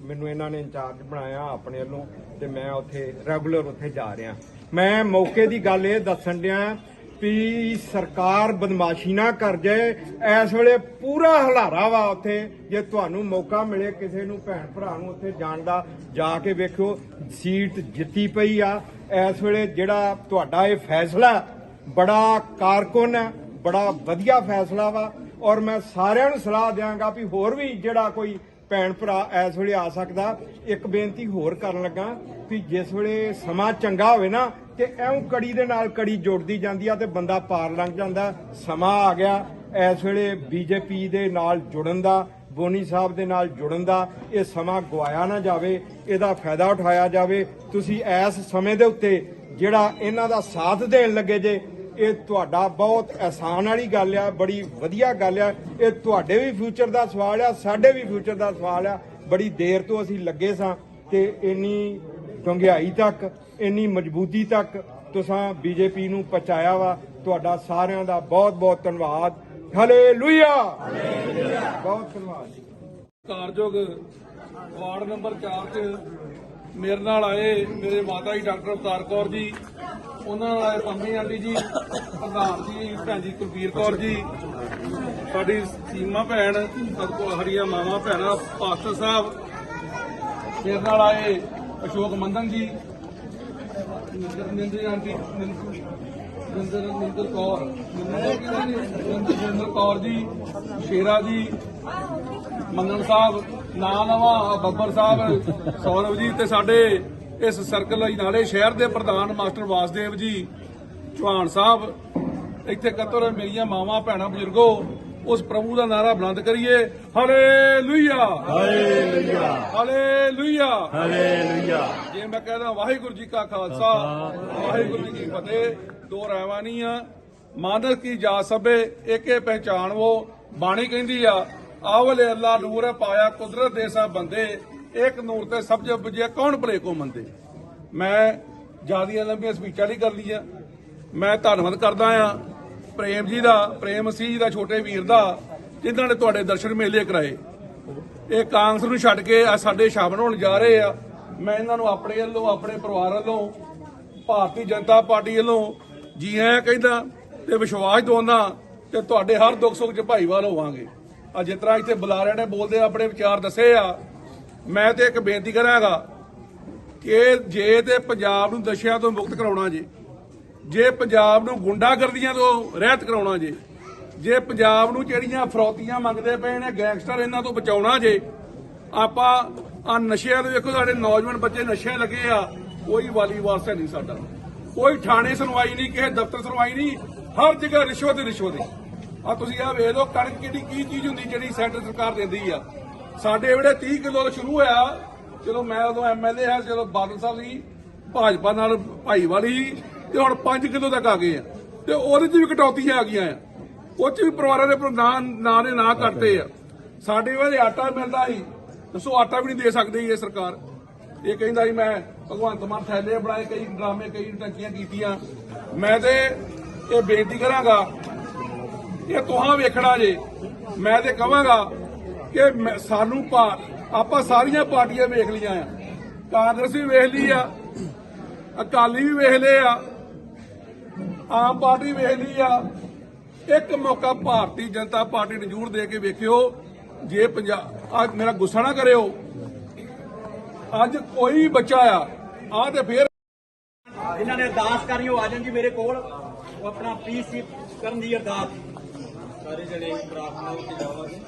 ਮੈਨੂੰ ਇਹਨਾਂ ਨੇ ਇੰਚਾਰਜ ਬਣਾਇਆ ਆਪਣੇ ਵੱਲੋਂ ਤੇ ਮੈਂ ਉੱਥੇ ਰੈਗੂਲਰ ਉੱਥੇ ਜਾ ਰਿਹਾ। ਮੈਂ ਮੌਕੇ ਦੀ ਗੱਲ ਇਹ ਦੱਸਣ ਡਿਆ ਵੀ ਸਰਕਾਰ ਬਦਮਾਸ਼ੀ ਨਾ ਕਰ ਜਾਏ। ਇਸ ਵੇਲੇ ਪੂਰਾ ਹਲਾਰਾ ਵਾ ਉੱਥੇ। ਜੇ ਤੁਹਾਨੂੰ ਮੌਕਾ ਮਿਲੇ ਕਿਸੇ ਨੂੰ, ਭੈਣ ਭਰਾ ਨੂੰ ਉੱਥੇ ਜਾਣ ਦਾ, ਜਾ ਕੇ ਵੇਖਿਓ, ਸੀਟ ਜਿੱਤੀ ਪਈ ਆ। ਇਸ ਵੇਲੇ ਜਿਹੜਾ ਤੁਹਾਡਾ ਇਹ ਫੈਸਲਾ ਬੜਾ ਕਾਰਕੁਨ ਹੈ ਬੜਾ ਵਧੀਆ ਫੈਸਲਾ ਵਾ। ਔਰ ਮੈਂ ਸਾਰਿਆਂ ਨੂੰ ਸਲਾਹ ਦਿਆਂਗਾ ਵੀ ਹੋਰ ਵੀ ਜਿਹੜਾ ਕੋਈ ਭੈਣ ਭਰਾ ਇਸ ਵੇਲੇ ਆ ਸਕਦਾ, ਇੱਕ ਬੇਨਤੀ ਹੋਰ ਕਰਨ ਲੱਗਾ ਕਿ ਜਿਸ ਵੇਲੇ ਸਮਾਂ ਚੰਗਾ ਹੋਵੇ ਨਾ ਤੇ ਐਉਂ ਕੜੀ ਦੇ ਨਾਲ ਕੜੀ ਜੁੜਦੀ ਜਾਂਦੀ ਆ ਤੇ ਬੰਦਾ ਪਾਰ ਲੰਘ ਜਾਂਦਾ। ਸਮਾਂ ਆ ਗਿਆ। ਇਸ ਵੇਲੇ ਬੀਜੇਪੀ ਦੇ ਨਾਲ ਜੁੜਨ ਦਾ, ਬੋਨੀ ਸਾਹਿਬ ਦੇ ਨਾਲ ਜੁੜਨ ਦਾ, ਇਹ ਸਮਾਂ ਗਵਾਇਆ ਨਾ ਜਾਵੇ, ਇਹਦਾ ਫਾਇਦਾ ਉਠਾਇਆ ਜਾਵੇ। ਤੁਸੀਂ ਇਸ ਸਮੇਂ ਦੇ ਉੱਤੇ ਜਿਹੜਾ ਇਹਨਾਂ ਦਾ ਸਾਥ ਦੇਣ ਲੱਗੇ ਜੇ, ਇਹ ਤੁਹਾਡਾ ਬਹੁਤ ਆਸਾਨ ਵਾਲੀ ਗੱਲ ਆ, ਬੜੀ ਵਧੀਆ ਗੱਲ ਆ। ਇਹ ਤੁਹਾਡੇ ਵੀ ਫਿਊਚਰ ਦਾ ਸਵਾਲ ਆ, ਸਾਡੇ ਵੀ ਫਿਊਚਰ ਦਾ ਸਵਾਲ ਆ। ਬੜੀ ਦੇਰ ਤੋਂ ਅਸੀਂ ਲੱਗੇ ਸਾਂ ਤੇ ਇੰਨੀ ਡੰਗਿਆਈ ਤੱਕ ਇੰਨੀ ਮਜ਼ਬੂਤੀ ਤੱਕ ਤੁਸੀਂ ਬੀਜੇਪੀ ਨੂੰ ਪਹੁੰਚਾਇਆ ਵਾ, ਤੁਹਾਡਾ ਸਾਰਿਆਂ ਦਾ ਬਹੁਤ ਬਹੁਤ ਧੰਨਵਾਦ। ਹਾਲੇਲੂਇਆ ਬਹੁਤ ਧੰਨਵਾਦ ਜੀ। ਕਾਰਜੋਗ ਵਾਰਡ ਨੰਬਰ 4 'ਚ ਮੇਰੇ ਨਾਲ ਆਏ ਮੇਰੇ ਮਾਤਾ ਜੀ ਡਾਕਟਰ ਅਵਤਾਰ ਕੌਰ ਜੀ, ਉਹਨਾਂ ਨਾਲ ਆਏ ਪੰਮੀ ਆਂਟੀ ਜੀ, ਪ੍ਰਧਾਨ ਜੀ, ਭੈਣ ਜੀ ਕੁਲਵੀਰ ਕੌਰ ਜੀ, ਸਾਡੀ ਸੀਮਾ ਭੈਣ ਸਤਿਗੁਰ ਹਰੀਆਂ ਮਾਵਾ ਭੈਣਾਂ, ਪਾਸਟਰ ਸਾਹਿਬ, ਮੇਰੇ ਨਾਲ ਆਏ ਅਸ਼ੋਕ ਮੰਦਨ ਜੀ ਨਿੰਦਰ ਆਂਟੀ, ਨਿੰਦਰ ਨਿੰਦਰ ਕੌਰ। ਨਿੰਦਰ ਕੌਰ ਜੀ, ਸ਼ੇਰਾ ਜੀ ਮੰਗਣ ਸਾਹਿਬ, ਨਾਂ ਨਵਾਂ ਬੱਬਰ ਸਾਹਿਬ ਸੌਰਵ ਜੀ ਤੇ ਸਾਡੇ ਇਸ ਸਰਕਲ ਨਾਲੇ ਸ਼ਹਿਰ ਦੇ ਪ੍ਰਧਾਨ ਮਾਸਟਰ ਵਾਸਦੇਵ ਜੀ, ਚੌਹਾਨ ਸਾਹਿਬ, ਇੱਥੇ ਕਤਰ ਮੇਰੀਆਂ ਮਾਵਾਂ, ਭੈਣਾਂ, ਬਜ਼ੁਰਗੋ ਉਸ ਪ੍ਰਭੂ ਦਾ ਨਾਰਾ ਬੁਲੰਦ ਕਰੀਏ। ਹਾਲੇਲੂਇਆ। ਹਾਲੇਲੂਇਆ। ਹਾਲੇਲੂਇਆ। ਹਾਲੇਲੂਇਆ। ਜੇ ਮੈਂ ਕਹਿੰਦਾ ਵਾਹਿਗੁਰੂ ਜੀ ਕਾ ਖਾਲਸਾ ਵਾਹਿਗੁਰੂ ਜੀ ਕੀ ਫਤਿਹ। ਦੋ ਰਹਿਵਾਂ ਨਹੀਂ ਆ ਮਾਨਸ ਕੀ ਜਾ ਸਭੇ ਏਕੇ ਪਹਿਚਾਨਵੋ ਬਾਣੀ ਕਹਿੰਦੀ ਆ ਆਵਲੇ ਅੱਲਾ ਨੂਰ ਪਾਇਆ ਕੁਦਰਤ ਦੇ ਸਭ ਬੰਦੇ। ਇੱਕ ਨੂਰ ਤੇ ਸਭ ਜਬ ਬੁਝਿਆ ਕੌਣ ਭਲੇ ਕੋ ਮੰਦੇ? ਮੈਂ ਜਿਆਦੀਆਂ ਲੰਬੀਆਂ ਸਪੀਚਾਂ ਨਹੀਂ ਕਰ ਲਈਆਂ ਮੈਂ ਧੰਨਵਾਦ ਕਰਦਾ ਆ। ਪ੍ਰੇਮ ਜੀ ਦਾ, ਪ੍ਰੇਮ ਸਿੰਘ ਜੀ ਦਾ, ਛੋਟੇ ਵੀਰ ਦਾ, ਜਿਨ੍ਹਾਂ ਨੇ ਤੁਹਾਡੇ ਦਰਸ਼ਨ ਮੇਲੇ ਕਰਾਏ। ਇਹ ਕਾਂਗਰਸ ਨੂੰ ਛੱਡ ਕੇ ਆ ਸਾਡੇ ਸ਼ਾਮਲ ਹੋਣ ਜਾ ਰਹੇ ਆ। ਮੈਂ ਇਹਨਾਂ ਨੂੰ ਆਪਣੇ ਵੱਲੋਂ, ਆਪਣੇ ਪਰਿਵਾਰ ਵੱਲੋਂ, ਭਾਰਤੀ ਜਨਤਾ ਪਾਰਟੀ ਵੱਲੋਂ ਜੀ ਐ ਕਹਿੰਦਾ ਤੇ ਵਿਸ਼ਵਾਸ ਦਵਾਉਂਦਾ ਤੇ ਤੁਹਾਡੇ ਹਰ ਦੁੱਖ ਸੁੱਖ 'ਚ ਭਾਈਵਾਲ ਹੋਵਾਂਗੇ। ਆ ਜਿਸ ਤਰ੍ਹਾਂ ਇੱਥੇ ਬੁਲਾਰਿਆਂ ਨੇ ਬੋਲਦੇ ਆਪਣੇ ਵਿਚਾਰ ਦੱਸੇ ਆ। ਮੈਂ ਤੇ ਇੱਕ ਬੇਨਤੀ ਕਰਾਂਗਾ ਕਿ ਜੇ ਤੇ ਪੰਜਾਬ ਨੂੰ ਨਸ਼ਿਆਂ ਤੋਂ ਮੁਕਤ ਕਰਾਉਣਾ ਜੇ ਜੇ ਪੰਜਾਬ ਨੂੰ ਗੁੰਡਾਗਰਦੀਆਂ ਤੋਂ ਰਹਿਤ ਕਰਾਉਣਾ ਜੇ ਜੇ ਪੰਜਾਬ ਨੂੰ ਜਿਹੜੀਆਂ ਫਰੌਤੀਆਂ ਮੰਗਦੇ ਪਏ ਨੇ ਗੈਂਗਸਟਰ ਇਹਨਾਂ ਤੋਂ ਬਚਾਉਣਾ ਜੇ ਆਪਾਂ ਆ ਨਸ਼ਿਆਂ ਦੇ ਵੇਖੋ ਸਾਡੇ ਨੌਜਵਾਨ ਬੱਚੇ ਨਸ਼ੇ ਲੱਗੇ ਆ ਕੋਈ ਵਾਲੀ ਵਾਰਸ ਨਹੀਂ ਸਾਡਾ। ਕੋਈ ਥਾਣੇ ਸੁਣਵਾਈ ਨਹੀਂ ਕਿਸੇ ਦਫ਼ਤਰ ਸੁਣਵਾਈ ਨਹੀਂ ਹਰ ਜਗ੍ਹਾ ਰਿਸ਼ਵਤ ਹੀ ਰਿਸ਼ਵਤ ਹੈ। ਆ ਤੁਸੀਂ ਆ ਵੇਖ ਲਓ ਕਣਕ ਕਿਹੜੀ ਕੀ ਚੀਜ਼ ਹੁੰਦੀ ਜਿਹੜੀ ਸੈਂਟਰ ਸਰਕਾਰ ਦਿੰਦੀ ਆ। ਸਾਡੇ ਵੇਲੇ 30 ਕਿਲੋ ਤੋਂ ਸ਼ੁਰੂ ਹੋਇਆ ਚਲੋ ਮੈਂ ਉਦੋਂ ਐਮਐਲਏ ਹਾਂ ਚਲੋ ਬਾਦਲ ਸਾਹਿਬ ਸੀ ਭਾਜਪਾ ਨਾਲ ਭਾਈਵਾਲੀ ਸੀ, ਤੇ ਹੁਣ 5 ਕਿਲੋ ਤੱਕ ਆ ਗਏ ਆ। ਤੇ ਉਹਦੇ 'ਚ ਵੀ ਕਟੌਤੀਆਂ ਆ ਗਈਆਂ ਆ। ਉਹ 'ਚ ਵੀ ਪਰਿਵਾਰਾਂ ਦੇ ਨਾਂ ਨਾਂ ਨੇ ਨਾ ਕੱਟਦੇ ਆ। ਸਾਡੇ ਵੇਲੇ ਆਟਾ ਮਿਲਦਾ ਸੀ। ਦੱਸੋ ਆਟਾ ਵੀ ਨਹੀਂ ਦੇ ਸਕਦੀ ਇਹ ਸਰਕਾਰ। ਇਹ ਕਹਿੰਦਾ ਸੀ, ਮੈਂ ਭਗਵੰਤ ਮਾਨ ਥੈਲੇ ਬਣਾਏ, ਕਈ ਡਰਾਮੇ, ਕਈ ਟੰਕੀਆਂ ਕੀਤੀਆਂ। ਮੈਂ ਤੇ ਇਹ ਬੇਨਤੀ ਕਰਾਂਗਾ ਇਹ ਤੁਹਾਂ ਵੇਖਣਾ ਜੇ। ਮੈਂ ਤੇ ਕਹਾਂਗਾ ਕਿ ਮੈਂ- ਸਾਨੂੰ ਪਾ- ਆਪਾਂ ਸਾਰੀਆਂ ਪਾਰਟੀਆਂ ਵੇਖ ਲੀਆਂ ਆ। ਕਾਂਗਰਸ ਵੀ ਵੇਖ ਲਈ ਆ, ਅਕਾਲੀ ਵੀ ਵੇਖ ਲਏ ਆ। ਆਮ ਪਾਰਟੀ ਵੇਖ ਲਈ ਆ। ਇੱਕ ਮੌਕਾ ਭਾਰਤੀ ਜਨਤਾ ਪਾਰਟੀ ਨੂੰ ਜ਼ਰੂਰ ਦੇ ਕੇ ਵੇਖਿਓ। ਜੇ ਪੰਜਾਬ ਅੱਜ ਮੇਰਾ ਗੁੱਸਾ ਨਾ ਕਰਿਓ। ਅੱਜ ਕੋਈ ਬੱਚਾ ਆ ਆ ਤੇ ਫੇਰ ਇਹਨਾਂ ਨੇ ਅਰਦਾਸ ਕਰਨੀ, ਉਹ ਆ ਜਾਣ ਜੀ ਮੇਰੇ ਕੋਲ। ਉਹ ਆਪਣਾ ਪੀਸ ਕਰਨ ਦੀ ਅਰਦਾਸ। ਸਾਰੇ ਜਣੇ ਪ੍ਰਾਰਥਨਾ ਵਿੱਚ ਜਾਵਾਂਗੇ।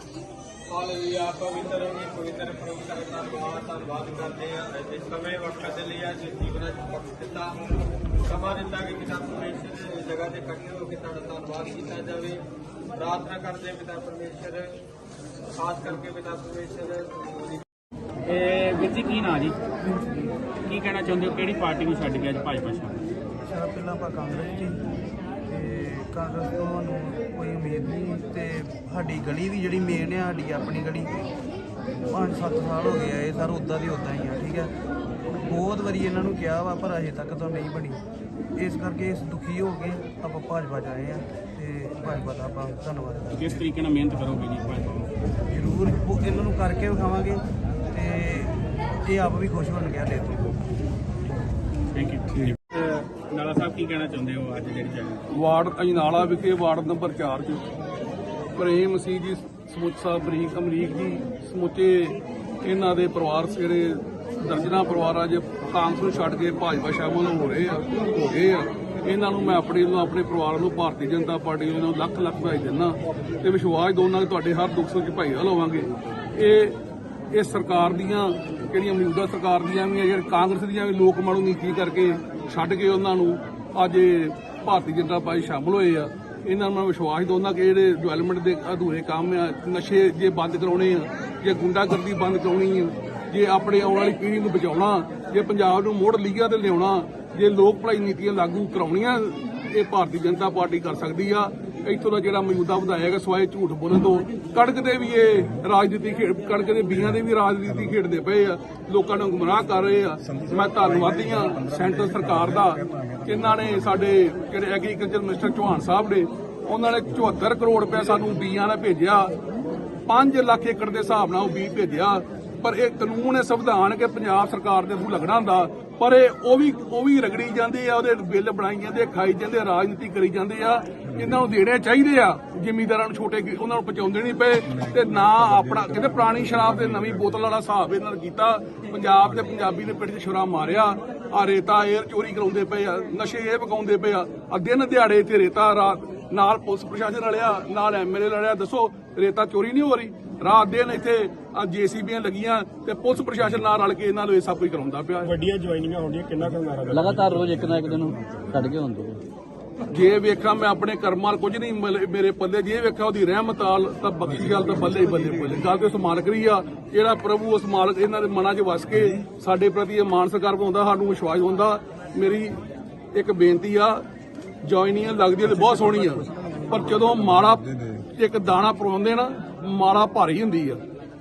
ਹਾਲੇਲੂਇਆ ਪਵਿੱਤਰ ਨੇ ਪਵਿੱਤਰ ਪ੍ਰਭੂ ਦਾ ਧੰਨਵਾਦ ਧੰਨਵਾਦ ਕਰਦੇ ਆ ਇਸ ਸਮੇਂ ਵਕਤ ਦੇ ਲਈ ਅੱਜ ਜੀਵਨ ਚ ਬਖਸ਼ ਦਿੱਤਾ। ਸਮਾਂ ਦਿੱਤਾ ਕਿ ਪਿਤਾ ਪਰਮੇਸ਼ਰ ਇਸ ਜਗ੍ਹਾ ਤੇ ਇਕੱਠੇ ਹੋ ਕੇ ਤੁਹਾਡਾ ਧੰਨਵਾਦ ਕੀਤਾ ਜਾਵੇ। ਪ੍ਰਾਰਥਨਾ ਕਰਦੇ ਪਿਤਾ ਪਰਮੇਸ਼ਰ, ਖਾਸ ਕਰਕੇ ਪਿਤਾ ਪਰਮੇਸ਼ਰ। ਇਹ ਵੀਰ ਜੀ, ਕੀ ਨਾਂ ਜੀ? ਕੀ ਕਹਿਣਾ ਚਾਹੁੰਦੇ ਹੋ? ਕਿਹੜੀ ਪਾਰਟੀ ਨੂੰ ਛੱਡ ਕੇ ਅੱਜ ਭਾਜਪਾ ਸ਼ਾਮਲ ਪਹਿਲਾਂ ਆਪਾਂ ਕਾਂਗਰਸ 'ਚ ਸੀ ਤੇ ਕਾਂਗਰਸ ਤੋਂ ਸਾਨੂੰ ਤੇ ਸਾਡੀ ਗਲੀ ਵੀ ਜਿਹੜੀ ਮੇਨ ਆ ਸਾਡੀ ਆਪਣੀ ਗਲੀ। 5-7 ਸਾਲ ਹੋ ਗਏ ਆ ਇਹ ਸਰ ਉਦਾਂ ਦੀ ਉਦਾਂ ਹੀ ਆ ਠੀਕ ਹੈ ਬਹੁਤ ਵਾਰੀ ਇਹਨਾਂ ਨੂੰ ਕਿਹਾ ਵਾ ਪਰ ਅਜੇ ਤੱਕ ਤਾਂ ਨਹੀਂ ਬਣੀ। ਇਸ ਕਰਕੇ ਇਸ ਦੁਖੀ ਹੋ ਕੇ ਆਪਾਂ ਭਾਜਪਾ 'ਚ ਆਏ ਆ ਤੇ ਭਾਜਪਾ ਦਾ ਆਪਾਂ ਧੰਨਵਾਦ ਕਿਸ ਤਰੀਕੇ ਨਾਲ ਮਿਹਨਤ ਕਰੋਗੇ ਜੀ ਭਾਜਪਾ। ਜ਼ਰੂਰ ਉਹ ਇਹਨਾਂ ਨੂੰ ਕਰਕੇ ਵਿਖਾਵਾਂਗੇ ਤੇ ਇਹ ਆਪ ਵੀ ਖੁਸ਼ ਹੋਣਗੇ ਸਾਡੇ ਤੋਂ ਥੈਂਕ ਯੂ ਕੀ ਕਹਿਣਾ ਚਾਹੁੰਦੇ ਹੋ ਅੱਜ ਜਿਹੜੀ ਜਗ੍ਹਾ ਵਾਰਡ ਅਜਨਾਲਾ ਵਿਖੇ ਵਾਰਡ ਨੰਬਰ 4 ਚ ਪ੍ਰੇਮ ਸਿੰਘ ਜੀ ਸਮੁੱਚਾ ਬਰੀਕ ਅਮਰੀਕ ਜੀ ਸਮੁੱਚੇ ਇਹਨਾਂ ਦੇ ਪਰਿਵਾਰ ਸਵੇਰੇ ਦਰਜਨਾ ਪਰਿਵਾਰ ਅੱਜ ਕਾਂਗਰਸ ਨੂੰ ਛੱਡ ਕੇ ਭਾਜਪਾ ਸ਼ਾਮਲ ਹੋ ਰਹੇ ਆ ਹੋ ਗਏ ਆ। ਇਹਨਾਂ ਨੂੰ ਮੈਂ ਆਪਣੇ ਵੱਲੋਂ ਆਪਣੇ ਪਰਿਵਾਰ ਨੂੰ ਭਾਰਤੀ ਜਨਤਾ ਪਾਰਟੀ ਵੱਲੋਂ ਲੱਖ ਲੱਖ ਵਧਾਈ ਦਿੰਦਾ ਤੇ ਵਿਸ਼ਵਾਸ ਦੋਨਾਂ ਦੇ ਤੁਹਾਡੇ ਹਰ ਦੁੱਖ ਸੁੱਖ 'ਚ ਭਾਈਵਾਲ ਹੋਵਾਂਗੇ। ਇਹ ਇਹ ਸਰਕਾਰ ਦੀਆਂ ਜਿਹੜੀਆਂ ਮੌਜੂਦਾ ਸਰਕਾਰ ਦੀਆਂ ਵੀ ਆ, ਜਿਹੜੇ ਕਾਂਗਰਸ ਦੀਆਂ ਵੀ ਲੋਕ ਮਾੜੂ ਨੀਤੀ ਕਰਕੇ ਛੱਡ ਕੇ ਉਹਨਾਂ ਨੂੰ ਅੱਜ ਭਾਰਤੀ ਜਨਤਾ ਪਾਰਟੀ ਸ਼ਾਮਲ ਹੋਏ ਆ। ਇਹਨਾਂ ਨੂੰ ਮੈਂ ਵਿਸ਼ਵਾਸ ਦਉਂਦਾ ਕਿ ਜਿਹੜੇ ਡਿਵੈਲਪਮੈਂਟ ਦੇ ਅਧੂਰੇ ਕੰਮ ਆ, ਨਸ਼ੇ ਜੇ ਬੰਦ ਕਰਾਉਣੇ ਆ, ਜੇ ਗੁੰਡਾਗਰਦੀ ਬੰਦ ਕਰਾਉਣੀ ਆ, ਜੇ ਆਪਣੇ ਆਉਣ ਵਾਲੀ ਪੀੜ੍ਹੀ ਨੂੰ ਬਚਾਉਣਾ, ਜੇ ਪੰਜਾਬ ਨੂੰ ਮੋੜ ਲੀਗਾ ਤੇ ਲਿਆਉਣਾ, ਜੇ ਲੋਕ ਭਲਾਈ ਨੀਤੀਆਂ ਲਾਗੂ ਕਰਾਉਣੀਆਂ, ਇਹ ਭਾਰਤੀ ਜਨਤਾ ਪਾਰਟੀ ਕਰ ਸਕਦੀ ਆ। ਇੱਥੋਂ ਦਾ ਜਿਹੜਾ ਮੌਜੂਦਾ ਵਿਧਾਇਕ ਸਵਾਏ ਝੂਠ ਬੋਲਣ ਤੋਂ ਕਣਕ ਦੇ ਵੀ ਇਹ ਰਾਜਨੀਤੀ ਖੇਡ ਕਣਕ ਦੇ ਬੀਆਂ ਦੇ ਵੀ ਰਾਜਨੀਤੀ ਖੇਡਦੇ ਪਏ ਆ ਲੋਕਾਂ ਨੂੰ ਗੁੰਮਰਾਹ ਕਰ ਰਹੇ ਆ। ਮੈਂ ਧੰਨਵਾਦੀ ਆ ਸੈਂਟਰ ਸਰਕਾਰ ਦਾ ਜਿਨ੍ਹਾਂ ਨੇ ਸਾਡੇ ਜਿਹੜੇ ਐਗਰੀਕਲਚਰ ਮਿਨਿਸਟਰ ਚੌਹਾਨ ਸਾਹਿਬ ਨੇ ਉਹਨਾਂ ਨੇ 74 ਕਰੋੜ ਰੁਪਏ ਸਾਨੂੰ ਬੀਆਂ ਦਾ ਭੇਜਿਆ। 5 ਲੱਖ ਏਕੜ ਦੇ ਹਿਸਾਬ ਨਾਲ ਉਹ ਬੀ ਭੇਜਿਆ। ਪਰ ਇਹ ਕਾਨੂੰਨ ਹੈ ਸੰਵਿਧਾਨ ਕਿ ਪੰਜਾਬ ਸਰਕਾਰ ਦੇ ਥਰੂ ਲੱਗਣਾ ਹੁੰਦਾ ਪਰ ਇਹ ਉਹ ਵੀ ਉਹ ਵੀ ਰਗੜੀ ਜਾਂਦੇ ਆ ਉਹਦੇ ਬਿੱਲ ਬਣਾਈ ਜਾਂਦੇ ਖਾਈ ਜਾਂਦੇ ਆ, ਰਾਜਨੀਤੀ ਕਰੀ ਜਾਂਦੇ ਆ। ਇਹਨਾਂ ਨੂੰ ਦੇਣੇ ਚਾਹੀਦੇ ਆ। ਜ਼ਿਮੀਂਦਾਰਾਂ ਨੂੰ ਛੋਟੇ ਉਹਨਾਂ ਨੂੰ ਪਹੁੰਚਾਉਂਦੇ ਨਹੀਂ ਪਏ ਤੇ ਨਾ ਆਪਣਾ ਕਹਿੰਦੇ ਪੁਰਾਣੀ ਸ਼ਰਾਬ ਤੇ ਨਵੀਂ ਬੋਤਲ ਵਾਲਾ ਹਿਸਾਬ ਇਹਨਾਂ ਨਾਲ ਕੀਤਾ। ਪੰਜਾਬ ਤੇ ਪੰਜਾਬੀ ਦੇ ਪਿੱਠ 'ਚ ਛੁਰਾ ਮਾਰਿਆ। ਆ ਰੇਤਾ ਏਅਰ ਚੋਰੀ ਕਰਾਉਂਦੇ ਪਏ ਆ ਨਸ਼ੇ ਇਹ ਪਕਾਉਂਦੇ ਪਏ ਆ। ਆ ਦਿਨ ਦਿਹਾੜੇ ਤੇ ਰੇਤਾ ਰਾਤ ਨਾਲ ਪੁਲਿਸ ਪ੍ਰਸ਼ਾਸਨ ਰਲਿਆ ਨਾਲ ਐਮਐਲਏ ਰਲਿਆ। ਦੱਸੋ ਰੇਤਾ ਚੋਰੀ ਨਹੀਂ ਹੋ ਰਹੀ? ਰਾਤ ਦਿਨ ਇੱਥੇ ਆ ਜੀਸੀਬੀਆਂ ਲੱਗੀਆਂ ਤੇ ਪੁਲਿਸ ਪ੍ਰਸ਼ਾਸਨ ਨਾਲ ਰਲ ਕੇ ਇਹਨਾਂ ਨੂੰ ਇਹ ਸਭ ਕੁਝ ਕਰਾਉਂਦਾ ਪਿਆ। ਵੱਡੀਆਂ ਜੁਆਇਨਿੰਗਾਂ ਹੁੰਦੀਆਂ ਕਿੰਨਾ ਕੁ ਹੰਗਾਰਾ ਲਗਾਤਾਰ ਰੋਜ਼ ਇੱਕ ਨਾ ਇੱਕ ਦਿਨ ਛੱਡ ਕੇ ਹੁੰਦੇ ਆ। ਜੇ ਵੇਖਾਂ ਮੈਂ ਆਪਣੇ ਕਰਮਾਂ ਕੁਝ ਨਹੀਂ ਮਿਲੇ- ਮੇਰੇ ਪੱਲੇ, ਜੇ ਵੇਖਾਂ ਉਹਦੀ ਰਹਿਮਤ ਨਾਲ, ਤਾਂ ਬਖਸ਼ੀ ਗੱਲ ਤਾਂ ਬੱਲੇ ਹੀ ਬੱਲੇ ਬੱਲੇ ਗੱਲ ਤੇ ਉਸ ਮਾਲਕ ਦੀ ਆ, ਜਿਹੜਾ ਪ੍ਰਭੂ ਉਸ ਮਾਲਕ, ਇਹਨਾਂ ਦੇ ਮਨਾਂ 'ਚ ਵਸ ਕੇ ਸਾਡੇ ਪ੍ਰਤੀ ਇਹ ਮਾਨ ਸਤਿਕਾਰ ਬਣਾਉਂਦਾ ਸਾਨੂੰ ਵਿਸ਼ਵਾਸ ਹੁੰਦਾ ਮੇਰੀ ਇੱਕ ਬੇਨਤੀ ਆ ਜੁਆਇਨੀਆਂ ਲੱਗਦੀ ਤੇ ਬਹੁਤ ਸੋਹਣੀ ਆ, ਪਰ ਜਦੋਂ ਮਾੜਾ ਇੱਕ ਦਾਣਾ ਪਰੋਂਦੇ ਨਾ ਮਾੜਾ ਭਾਰੀ ਹੁੰਦੀ ਆ।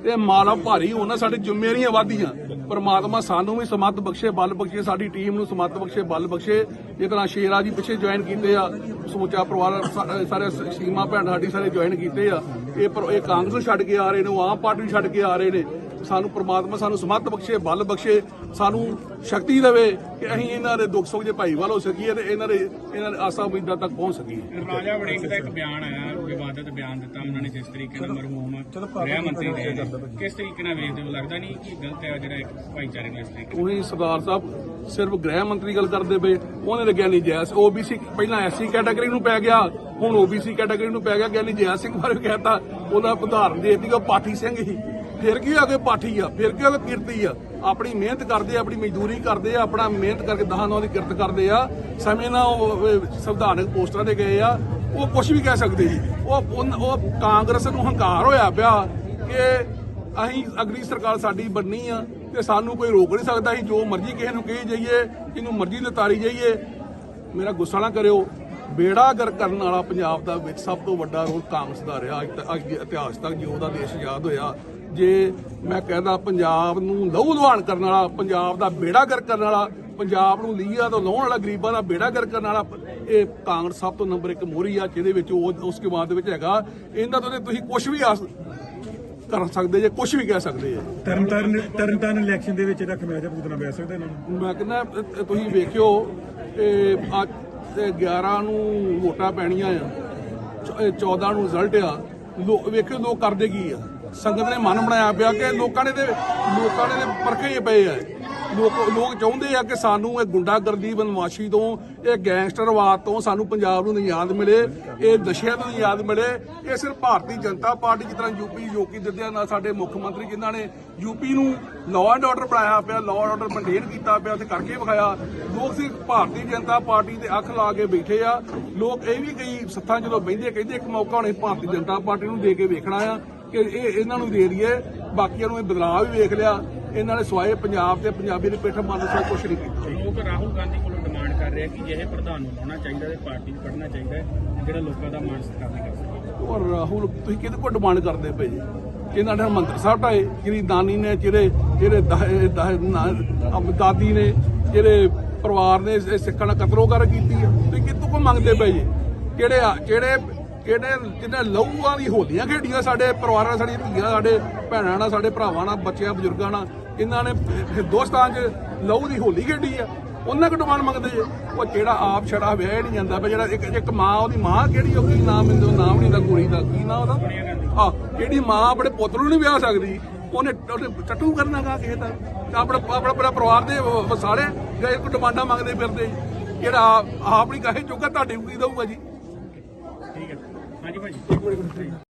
ਤੇ ਮਾੜਾ ਭਾਰੀ ਹੋਣਾ ਸਾਡੇ ਜ਼ਿੰਮੇਵਾਰੀਆਂ ਵਾਧੀਆਂ ਪਰਮਾਤਮਾ ਸਾਨੂੰ ਵੀ ਸਮੱਤ ਬਖਸ਼ੇ, ਬਲ ਬਖਸ਼ੇ, ਸਾਡੀ ਟੀਮ ਨੂੰ ਸਮੱਤ ਬਖਸ਼ੇ, ਬਲ ਬਖਸ਼ੇ। ਜਿਸ ਤਰ੍ਹਾਂ ਸ਼ੇਰਾ ਜੀ ਪਿੱਛੇ ਜੁਆਇਨ ਕੀਤੇ ਆ, ਸਮੁੱਚਾ ਪਰਿਵਾਰ, ਸਾ- ਸਾਰੇ ਸੀਮਾ ਭੈਣ ਸਾਡੀ ਸਾਰੇ ਜੁਆਇਨ ਕੀਤੇ ਆ। ਇਹ ਇਹ ਕਾਂਗਰਸ ਛੱਡ ਕੇ ਆ ਰਹੇ ਨੇ, ਉਹ ਆਮ ਪਾਰਟੀ ਛੱਡ ਕੇ ਆ ਰਹੇ ਨੇ। ਸਾਨੂੰ ਪ੍ਰਮਾਤਮਾ ਸਾਨੂੰ ਸਮੱਤ ਬਖਸ਼ੇ ਬਲ ਬਖਸ਼ੇ ਸਾਨੂੰ ਸ਼ਕਤੀ ਦੇਵੇ ਕਿ ਅਸੀਂ ਇਹਨਾਂ ਦੇ ਦੁੱਖ ਸੁੱਖ ਦੇ ਭਾਈਵਾਲ ਹੋ ਸਕੀਏ ਤੇ ਇਹਨਾਂ ਦੇ ਇਹਨਾਂ ਦੇ ਆਸਾਂ ਉਮੀਦਾਂ ਤੱਕ ਪਹੁੰਚ ਸਕੀਏ। ਰਾਜਾ ਵੜਿੰਗ ਦਾ ਇੱਕ ਬਿਆਨ ਆਇਆ ਵਿਵਾਦਤ ਬਿਆਨ ਦਿੱਤਾ ਉਹਨਾਂ ਨੇ ਜਿਸ ਤਰੀਕੇ ਨਾਲ ਮਰਹੂਮ ਗ੍ਰਹਿ ਮੰਤਰੀ ਦੇ ਨੇ। ਕਿਸ ਤਰੀਕੇ ਨਾਲ ਵੇਖਦੇ ਹੋ? ਲੱਗਦਾ ਨਹੀਂ ਕਿ ਗਲਤ ਹੈ ਜਿਹੜਾ ਇੱਕ ਭਾਈਚਾਰੇ ਨੂੰ ਇਸ ਤਰੀਕੇ ਉਹੀ ਸਰਦਾਰ ਸਾਹਿਬ ਸਿਰਫ ਗ੍ਰਹਿ ਮੰਤਰੀ ਗੱਲ ਕਰਦੇ ਪਏ ਉਹਨੇ ਲੱਗਿਆ ਨਹੀਂ ਜੈਸ ਓਬੀਸੀ ਪਹਿਲਾਂ ਐਸਸੀ ਕੈਟਾਗਰੀ ਨੂੰ ਪੈ ਗਿਆ ਹੁਣ ਓਬੀਸੀ ਕੈਟਾਗਰੀ ਨੂੰ ਪੈ ਗਿਆ ਗਿਆਨੀ ਜੈ ਸਿੰਘ ਬਾਰੇ ਕਹਿਤਾ ਉਹਦਾ ਉਦਾਹਰਨ ਦੇ ਦਿੱਤੀ ਕਿ ਉਹ ਪਾਠੀ ਸਿੰਘ ਹੀ ਫਿਰ ਕੀ ਆ ਕੇ ਪਾਠੀ ਆ, ਫਿਰ ਕੀ ਆ ਕੇ ਕਿਰਤੀ ਆ। ਆਪਣੀ ਮਿਹਨਤ ਕਰਦੇ ਆ, ਆਪਣੀ ਮਜ਼ਦੂਰੀ ਕਰਦੇ ਆ, ਆਪਣਾ ਮਿਹਨਤ ਕਰਕੇ ਦਹਾਂ ਨਾਲ ਦੀ ਕਿਰਤ ਕਰਦੇ ਆ। ਸਮੇਂ ਨਾਲ ਉਹ ਸੰਵਿਧਾਨਕ ਪੋਸਟਰਾਂ ਤੇ ਗਏ ਆ। ਉਹ ਕੁਝ ਵੀ ਕਹਿ ਸਕਦੇ ਸੀ। ਉਹ ਉਹ ਕਾਂਗਰਸ ਨੂੰ ਹੰਕਾਰ ਹੋਇਆ ਪਿਆ ਕਿ ਅਸੀਂ ਅਗਲੀ ਸਰਕਾਰ ਸਾਡੀ ਬਣਨੀ ਆ ਤੇ ਸਾਨੂੰ ਕੋਈ ਰੋਕ ਨਹੀਂ ਸਕਦਾ ਅਸੀਂ ਜੋ ਮਰਜ਼ੀ ਕਿਸੇ ਨੂੰ ਕਹੀ ਜਾਈਏ, ਜਿਹਨੂੰ ਮਰਜ਼ੀ ਤੇ ਜਾਈਏ, ਮੇਰਾ ਗੁੱਸਾ ਨਾ ਕਰਿਓ। ਬੇੜਾ ਗਰ ਕਰਨ ਵਾਲਾ ਪੰਜਾਬ ਦਾ ਵਿੱਚ ਸਭ ਤੋਂ ਵੱਡਾ ਰੋਲ ਕਾਂਗਰਸ ਦਾ ਰਿਹਾ। ਅੱਜ ਦੇ ਇਤਿਹਾਸ ਤੱਕ ਜਿਉਂ ਦਾ ਦੇਸ਼ ਆਜ਼ਾਦ ਹੋਇਆ ਜੇ ਮੈਂ ਕਹਿੰਦਾ ਪੰਜਾਬ ਨੂੰ ਲਹੂ ਲੁਹਾਨ ਕਰਨ ਵਾਲਾ ਪੰਜਾਬ ਦਾ ਬੇੜਾ ਗਰ ਕਰਨ ਵਾਲਾ ਪੰਜਾਬ ਨੂੰ ਲੀਆ ਤੋਂ ਲਾਉਣ ਵਾਲਾ ਗਰੀਬਾਂ ਦਾ ਬੇੜਾ ਗਰ ਕਰਨ ਵਾਲਾ ਇਹ ਕਾਂਗਰਸ ਸਭ ਤੋਂ ਨੰਬਰ ਇੱਕ ਮੋਹਰੀ ਆ ਜਿਹਦੇ ਵਿੱਚ ਉਹ ਉਸ ਬਾਅਦ ਦੇ ਵਿੱਚ ਹੈਗਾ। ਇਹਨਾਂ ਤੋਂ ਤੁਸੀਂ ਕੁਝ ਵੀ ਆਸ ਕਰ ਸਕਦੇ ਜੇ ਕੁਝ ਵੀ ਕਹਿ ਸਕਦੇ ਆ ਤਰਨਤਾਰਨ ਤਰਨਤਾਰਨ ਇਲੈਕਸ਼ਨ ਦੇ ਵਿੱਚ ਇਹਦਾ ਖਮਿਆਜਾ ਭੁਗਤਣਾ ਪੈ ਸਕਦਾ ਇਹਨਾਂ ਨੂੰ। ਮੈਂ ਕਹਿੰਦਾ ਤੁਸੀਂ ਵੇਖਿਓ ਇਹ ਅੱਜ ਤੇ 11 ਨੂੰ ਵੋਟਾਂ ਪੈਣੀਆਂ ਆ ਚ- ਇਹ 14 ਨੂੰ ਰਿਜ਼ਲਟ ਆ। ਲੋਕ ਵੇਖਿਓ ਲੋਕ ਕਰਦੇ ਕੀ ਆ। ਸੰਗਤ ਨੇ ਮਨ ਬਣਾਇਆ ਪਿਆ ਕਿ ਲੋਕਾਂ ਨੇ ਤੇ ਲੋਕਾਂ ਨੇ ਤੇ ਪਰਖੇ ਹੀ ਪਏ ਆ। ਲੋਕ ਲੋਕ ਚਾਹੁੰਦੇ ਆ ਕਿ ਸਾਨੂੰ ਇਹ ਗੁੰਡਾਗਰਦੀ, ਬਦਮਾਸ਼ੀ ਤੋਂ, ਇਹ ਗੈਂਗਸਟਰਵਾਦ ਤੋਂ ਸਾਨੂੰ ਪੰਜਾਬ ਨੂੰ ਨਿਯਾਦ ਮਿਲੇ, ਇਹ ਨਸ਼ਿਆਂ ਤੋਂ ਨਿਯਾਦ ਮਿਲੇ। ਇਹ ਸਿਰਫ ਭਾਰਤੀ ਜਨਤਾ ਪਾਰਟੀ ਜਿਸ ਤਰ੍ਹਾਂ ਯੂਪੀ ਯੋਗੀ ਦਿੱਤਿਆਂ ਨਾਲ ਸਾਡੇ ਮੁੱਖ ਮੰਤਰੀ ਜਿਨ੍ਹਾਂ ਨੇ ਯੂਪੀ ਨੂੰ ਲਾਅ ਐਂਡ ਆਰਡਰ ਬਣਾਇਆ ਪਿਆ ਲਾਅ ਆਰਡਰ ਮੇਨਟੇਨ ਕੀਤਾ ਪਿਆ ਤੇ ਕਰਕੇ ਵਿਖਾਇਆ। ਲੋਕ ਸਿਰਫ ਭਾਰਤੀ ਜਨਤਾ ਪਾਰਟੀ ਦੇ ਅੱਖ ਲਾ ਕੇ ਬੈਠੇ ਆ। ਲੋਕ ਇਹ ਵੀ ਕਈ ਸੱਥਾਂ ਜਦੋਂ ਬਹਿੰਦੇ ਕਹਿੰਦੇ ਇੱਕ ਮੌਕਾ ਹੁਣੇ ਭਾਰਤੀ ਜਨਤਾ ਪਾਰਟੀ ਨੂੰ ਦੇ ਕੇ ਵੇਖਣਾ ਆ। ਕਿ ਇਹ ਇਹਨਾਂ ਨੂੰ ਦੇ ਦਈਏ ਬਾਕੀਆਂ ਨੂੰ ਇਹ ਬਦਲਾਅ ਵੀ ਵੇਖ ਲਿਆ ਇਹਨਾਂ ਨੇ ਸਵਾਏ ਪੰਜਾਬ ਤੇ ਪੰਜਾਬੀ ਦੇ ਪਿੱਠ ਮੰਨ ਸਵਾਏ ਕੁਛ ਨਹੀਂ ਕੀਤਾ। ਲੋਕ ਰਾਹੁਲ ਗਾਂਧੀ ਕੋਲੋਂ ਡਿਮਾਂਡ ਕਰ ਰਹੇ ਕਿ ਜਿਹੇ ਪ੍ਰਧਾਨ ਨੂੰ ਲਾਉਣਾ ਚਾਹੀਦਾ ਤੇ ਪਾਰਟੀ ਨੂੰ ਕੱਢਣਾ ਚਾਹੀਦਾ ਹੈ, ਜਿਹੜਾ ਲੋਕਾਂ ਦਾ ਮਾਣ ਸਤਿਕਾਰ ਨਹੀਂ ਕਰ ਸਕਦਾ। ਔਰ ਰਾਹੁਲ ਤੁਸੀਂ ਕਿਹਦੇ ਕੋਲ ਡਿਮਾਂਡ ਕਰਦੇ ਪਏ ਜੀ? ਇਹਨਾਂ ਨੇ ਮੰਤਰ ਸਾਹਿਬ ਢਾਏ ਜਿਹੜੀ ਦਾਨੀ ਨੇ ਜਿਹੜੇ ਜਿਹੜੇ ਦਾਦੀ ਨੇ ਜਿਹੜੇ ਪਰਿਵਾਰ ਨੇ ਇਹ ਸਿੱਖਾਂ ਨਾਲ ਕਤਲੋਗਰ ਕੀਤੀ ਆ ਤੁਸੀਂ ਕਿੱਥੋਂ ਕੋ ਮੰਗਦੇ ਪਏ ਜੀ? ਕਿਹੜੇ ਆ- ਕਿਹੜੇ ਕਿਹੜੇ ਜਿਹਨੇ ਲਹੂਆਂ ਦੀ ਹੋਲੀਆਂ ਖੇਡੀਆਂ ਸਾਡੇ ਪਰਿਵਾਰਾਂ ਨਾਲ ਸਾਡੀਆਂ ਧੀਆਂ, ਸਾਡੇ ਭੈਣਾਂ ਨਾਲ, ਸਾਡੇ ਭਰਾਵਾਂ ਨਾਲ, ਬੱਚਿਆਂ, ਬਜ਼ੁਰਗਾਂ ਨਾਲ। ਇਹਨਾਂ ਨੇ ਹਿੰਦੁਸਤਾਨ 'ਚ ਲਹੂ ਦੀ ਹੋਲੀ ਖੇਡੀ ਆ। ਉਹਨਾਂ ਕੋਲ ਡਿਮਾਂਡ ਮੰਗਦੇ ਜੇ, ਉਹ ਜਿਹੜਾ ਆਪ ਛੜਾ ਵਿਆਹ ਨਹੀਂ ਜਾਂਦਾ ਪਿਆ ਜਿਹੜਾ ਇੱਕ ਇੱਕ ਮਾਂ, ਉਹਦੀ ਮਾਂ ਕਿਹੜੀ ਉਹ ਕੀ ਨਾਮ ਮੈਨੂੰ ਨਾਮ ਨਹੀਂ ਦਾ ਕੁੜੀ ਦਾ, ਕੀ ਨਾਮ ਉਹਦਾ? ਆ ਜਿਹੜੀ ਮਾਂ ਆਪਣੇ ਪੁੱਤ ਨੂੰ ਨਹੀਂ ਵਿਆਹ ਸਕਦੀ, ਉਹਨੇ ਉਹਨੇ ਟੱਟੂ ਕਰਨਾ ਗਾ ਕਿਸੇ ਦਾ। ਤਾਂ ਆਪਣਾ ਆਪਣਾ ਪਰਿਵਾਰ ਦੇ ਸਾਰੇ ਵਸਾਲੇ ਗਏ ਕੋ ਡਿਮਾਂਡਾਂ ਮੰਗਦੇ ਫਿਰਦੇ ਜਿਹੜਾ ਆਪ ਆਪ ਨਹੀਂ ਕਹੇ, ਚੁੱਕਾ, ਤੁਹਾਡੇ ਨੂੰ ਕੀ ਦਊਗਾ ਜੀ। 啊你放心我这个是可以